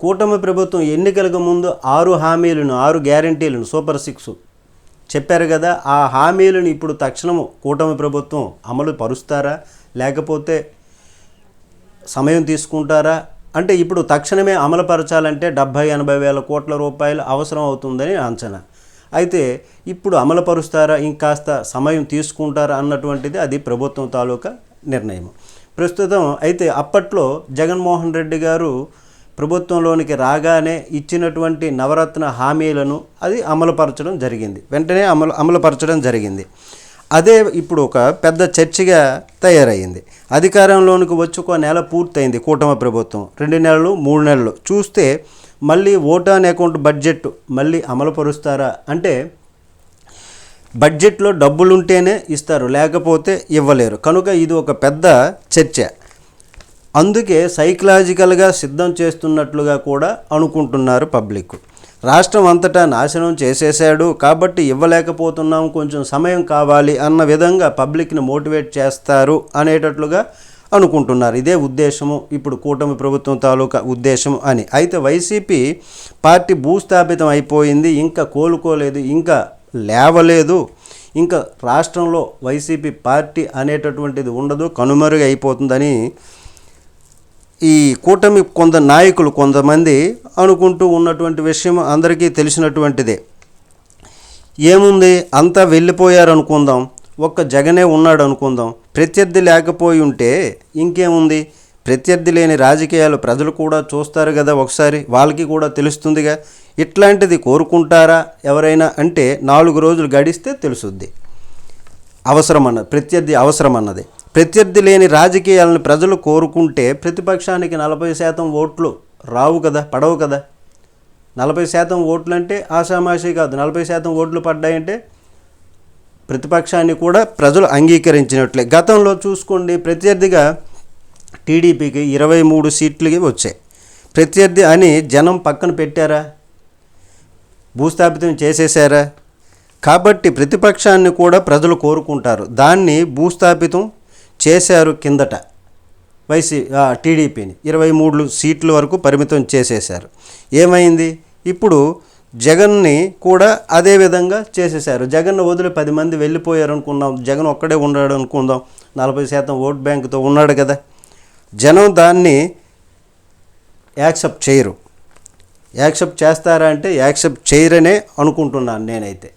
కూటమి ప్రభుత్వం ఎన్నికలకు ముందు ఆరు హామీలను ఆరు గ్యారంటీలను సూపర్ సిక్స్ చెప్పారు కదా ఆ హామీలను ఇప్పుడు తక్షణము కూటమి ప్రభుత్వం అమలు పరుస్తారా? లేకపోతే సమయం తీసుకుంటారా? అంటే ఇప్పుడు తక్షణమే అమలుపరచాలంటే డెబ్భై ఎనభై వేల కోట్ల రూపాయలు అవసరం అవుతుందని అంచనా. అయితే ఇప్పుడు అమలుపరుస్తారా ఇంకాస్త సమయం తీసుకుంటారా అన్నటువంటిది అది ప్రభుత్వం తాలూకా నిర్ణయం ప్రస్తుతం అయితే అప్పట్లో జగన్మోహన్ రెడ్డి గారు ప్రభుత్వంలోనికి రాగానే ఇచ్చినటువంటి నవరత్న హామీలను అది అమలుపరచడం జరిగింది. వెంటనే అమలు అమలుపరచడం జరిగింది. అదే ఇప్పుడు ఒక పెద్ద చర్చగా తయారయ్యింది అధికారంలోనికి వచ్చి ఒక నెల పూర్తయింది కూటమి ప్రభుత్వం. రెండు నెలలు మూడు నెలలు. చూస్తే మళ్ళీ ఓటాన్ అకౌంట్ బడ్జెట్ మళ్ళీ అమలుపరుస్తారా అంటే బడ్జెట్లో డబ్బులుంటేనే ఇస్తారు లేకపోతే ఇవ్వలేరు. కనుక ఇది ఒక పెద్ద చర్చ. అందుకే సైకలాజికల్గా సిద్ధం చేస్తున్నట్లుగా కూడా అనుకుంటున్నారు పబ్లిక్. రాష్ట్రం అంతటా నాశనం చేసేశాడు కాబట్టి ఇవ్వలేకపోతున్నాం కొంచెం సమయం కావాలి అన్న విధంగా పబ్లిక్ని మోటివేట్ చేస్తారు అనేటట్లుగా అనుకుంటున్నారు. ఇదే ఉద్దేశము. ఇప్పుడు కూటమి ప్రభుత్వం తాలూకా ఉద్దేశం అని. అయితే వైసీపీ పార్టీ భూస్థాపితం అయిపోయింది ఇంకా కోలుకోలేదు ఇంకా లేవలేదు ఇంకా రాష్ట్రంలో వైసీపీ పార్టీ అనేటటువంటిది ఉండదు కనుమరుగైపోతుందని ఈ కూటమి కొంత నాయకులు కొంతమంది అనుకుంటూ ఉన్నటువంటి విషయం అందరికీ తెలిసినటువంటిదే. ఏముంది? అంతా వెళ్ళిపోయారు అనుకుందాం ఒక్క జగనే ఉన్నాడు అనుకుందాం ప్రత్యర్థి లేకపోయి ఉంటే ఇంకేముంది? ప్రత్యర్థి లేని రాజకీయాలు ప్రజలు కూడా చూస్తారు కదా ఒకసారి. వాళ్ళకి కూడా తెలుస్తుందిగా. ఇట్లాంటిది కోరుకుంటారా ఎవరైనా అంటే నాలుగు రోజులు గడిస్తే తెలుసుద్ది. అవసరం అన్నది ప్రత్యర్థి అవసరం అన్నది ప్రత్యర్థి లేని రాజకీయాలను ప్రజలు కోరుకుంటే ప్రతిపక్షానికి నలభై శాతం ఓట్లు రావు కదా పడవు కదా? నలభై శాతం ఓట్లు అంటే ఆషామాషి కాదు. నలభై శాతం ఓట్లు పడ్డాయంటే ప్రతిపక్షాన్ని కూడా ప్రజలు అంగీకరించినట్లే. గతంలో చూసుకోండి ప్రత్యర్థిగా టీడీపీకి ఇరవై మూడు సీట్లకి వచ్చాయి. ప్రత్యర్థి అని జనం పక్కన పెట్టారా? భూస్థాపితం చేసేసారా కాబట్టి ప్రతిపక్షాన్ని కూడా ప్రజలు కోరుకుంటారు. దాన్ని భూస్థాపితం చేశారు కిందట వైసీ టీడీపీని. ఇరవై మూడు సీట్ల వరకు పరిమితం చేసేశారు. ఏమైంది? ఇప్పుడు జగన్ని కూడా అదే విధంగా చేసేశారు. జగన్ వదిలి పది మంది వెళ్ళిపోయారు అనుకుందాం జగన్ ఒక్కడే ఉన్నాడు అనుకుందాం నలభై శాతం ఓట్ బ్యాంకుతో ఉన్నాడు కదా. జనం దాన్ని యాక్సెప్ట్ చేయరు. యాక్సెప్ట్ చేస్తారా అంటే యాక్సెప్ట్ చేయరనే అనుకుంటున్నాను నేనైతే.